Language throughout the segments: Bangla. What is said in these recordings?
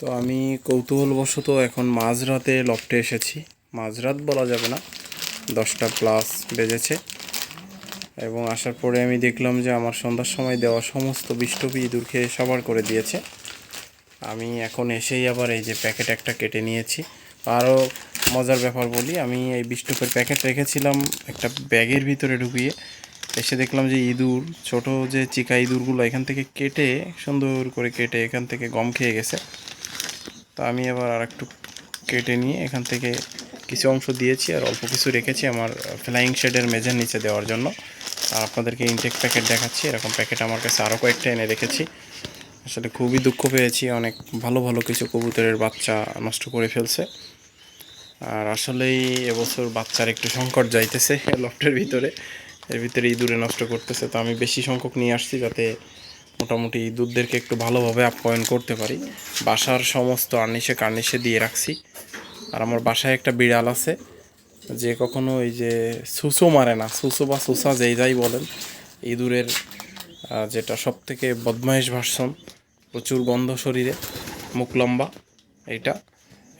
তো আমি কৌতূহলবশত এখন মাঝরাতে লফটে এসেছি। মাঝরাত বলা যাবে না, দশটা প্লাস বেজেছে। এবং আসার পরে আমি দেখলাম যে আমার সন্ধ্যার সময় দেওয়া সমস্ত বিষ্টপি খেয়ে সাবার করে দিয়েছে। আমি এখন এসেই আবার এই যে প্যাকেট একটা কেটে নিয়েছি। আরও মজার ব্যাপার বলি, আমি এই বিষ্টপের প্যাকেট রেখেছিলাম একটা ব্যাগের ভিতরে ঢুকিয়ে। এসে দেখলাম যে ইঁদুর, ছোট যে চিকা ইঁদুরগুলো এখান থেকে কেটে সুন্দর করে কেটে এখান থেকে গম খেয়ে গেছে। তো আমি এবার আর একটু কেটে নিয়ে এখান থেকে কিছু অংশ দিয়েছি আর অল্প কিছু রেখেছি আমার ফ্লাইং শেডের মেঝের নিচে দেওয়ার জন্য। আর আপনাদেরকে ইনটেক প্যাকেট দেখাচ্ছি, এরকম প্যাকেট আমার কাছে আরও কয়েকটা এনে রেখেছি। আসলে খুবই দুঃখ পেয়েছি, অনেক ভালো ভালো কিছু কবুতরের বাচ্চা নষ্ট করে ফেলছে। আর আসলেই এবছর বাচ্চার একটু সংকট যাইতেছে লফটের ভিতরে, এর ভিতরে ইঁদুরে নষ্ট করতেছে, তো আমি বেশি সংখ্যক নিয়ে আসছি যাতে মোটামুটি ইঁদুরদেরকে একটু ভালোভাবে আপ্যায়ন করতে পারি। বাসার সমস্ত আর্নিশে কার্নিশে দিয়ে রাখছি। আর আমার বাসায় একটা বিড়াল আছে, যে কখনো ওই যে সুসো মারে না, সুসো বা সুসা যেই যাই বলেন, ইঁদুরের যেটা সব থেকে বদমাইশ ভার্সন, প্রচুর গন্ধ শরীরে, মুখ লম্বা এটা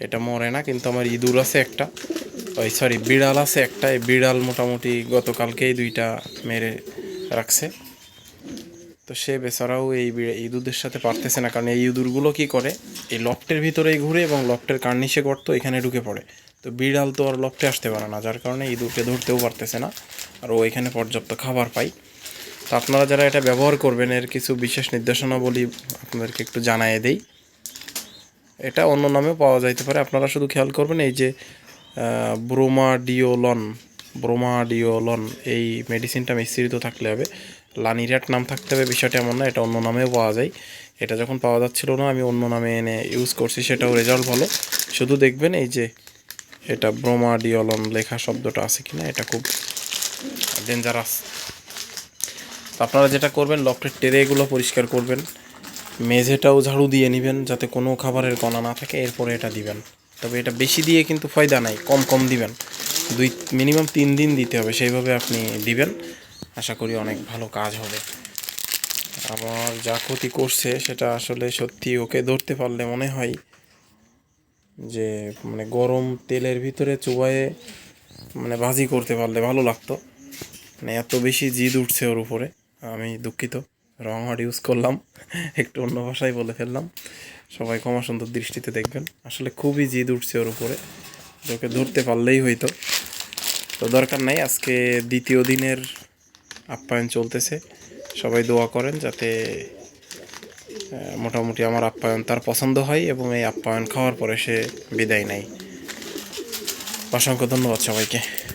এটা মরে না, কিন্তু আমার ইঁদুর আছে একটা, ওই সরি বিড়াল আছে একটা, এই বিড়াল মোটামুটি গতকালকেই দুইটা মেরে রাখছে। তো সে বেচারাও এই ইঁদুরদের সাথে পারতেছে না, কারণ এই ইঁদুরগুলো কি করে? এই লফটের ভিতরেই ঘুরে এবং লফটের কার্নিশে গর্ত এখানে ঢুকে পড়ে। তো বিড়াল তো আর লফটে আসতে পারে না, যার কারণে ইঁদুরকে ধরতেও পারতেছে না, আর ও এখানে পর্যাপ্ত খাবার পায়। তো আপনারা যারা এটা ব্যবহার করবেন, এর কিছু বিশেষ নির্দেশনাবলী আপনাদেরকে একটু জানাই দেই। এটা অন্য নামেও পাওয়া যাইতে পারে, আপনারা শুধু খেয়াল করবেন এই যে ব্রোমাডিওলন ব্রোমাডিওলন, এই মেডিসিনটা মিশ্রিত থাকলে হবে। লানিরাট নাম থাকতে হবে, বিষয়টা এমন না, এটা অন্য নামেও পাওয়া যায়। এটা যখন পাওয়া যাচ্ছিল না, আমি অন্য নামে এনে ইউজ করছি, সেটাও রেজাল্ট ভালো। শুধু দেখবেন এই যে এটা ব্রোমাডিওলন লেখা শব্দটা আছে কিনা, এটা খুব ডেঞ্জারাস আপনারা যেটা করবেন, লফটের টেরেগুলো পরিষ্কার করবেন। মেঝেটাও ঝাড়ু দিয়ে নেবেন, যাতে কোনো খাবারের কণা না থাকে, এরপরে এটা দিবেন। তবে এটা বেশি দিয়ে কিন্তু ফায়দা নাই, কম কম দিবেন। দুই মিনিমাম তিন দিন দিতে হবে, সেইভাবে আপনি দিবেন। আশা করি অনেক ভালো কাজ হবে। আমার যা ক্ষতি করছে সেটা আসলে সত্যি ওকে ধরতে পারলে মনে হয় যে মানে গরম তেলের ভিতরে চুবায়ে মানে ভাজি করতে পারলে ভালো লাগতো। মানে এত বেশি জিদ উঠছে ওর উপরে। আমি দুঃখিত। রং ওয়ার্ড ইউজ করলাম। একটু অন্য ভাষায় বলে ফেললাম। সবাই ক্ষমা সুন্দর দৃষ্টিতে দেখবেন। আসলে খুবই জিদ উঠছে ওর উপরে। ওকে ধরতে পারলেই হইতো। তো দরকার নাই, আজকে দ্বিতীয় দিনের আপ্যায়ন চলতেছে। সবাই দোয়া করেন যাতে মোটামুটি আমার আপ্যায়ন তার পছন্দ হয় এবং এই আপ্যায়ন খাওয়ার পরে সে বিদায় নেয়। অসংখ্য ধন্যবাদ সবাইকে।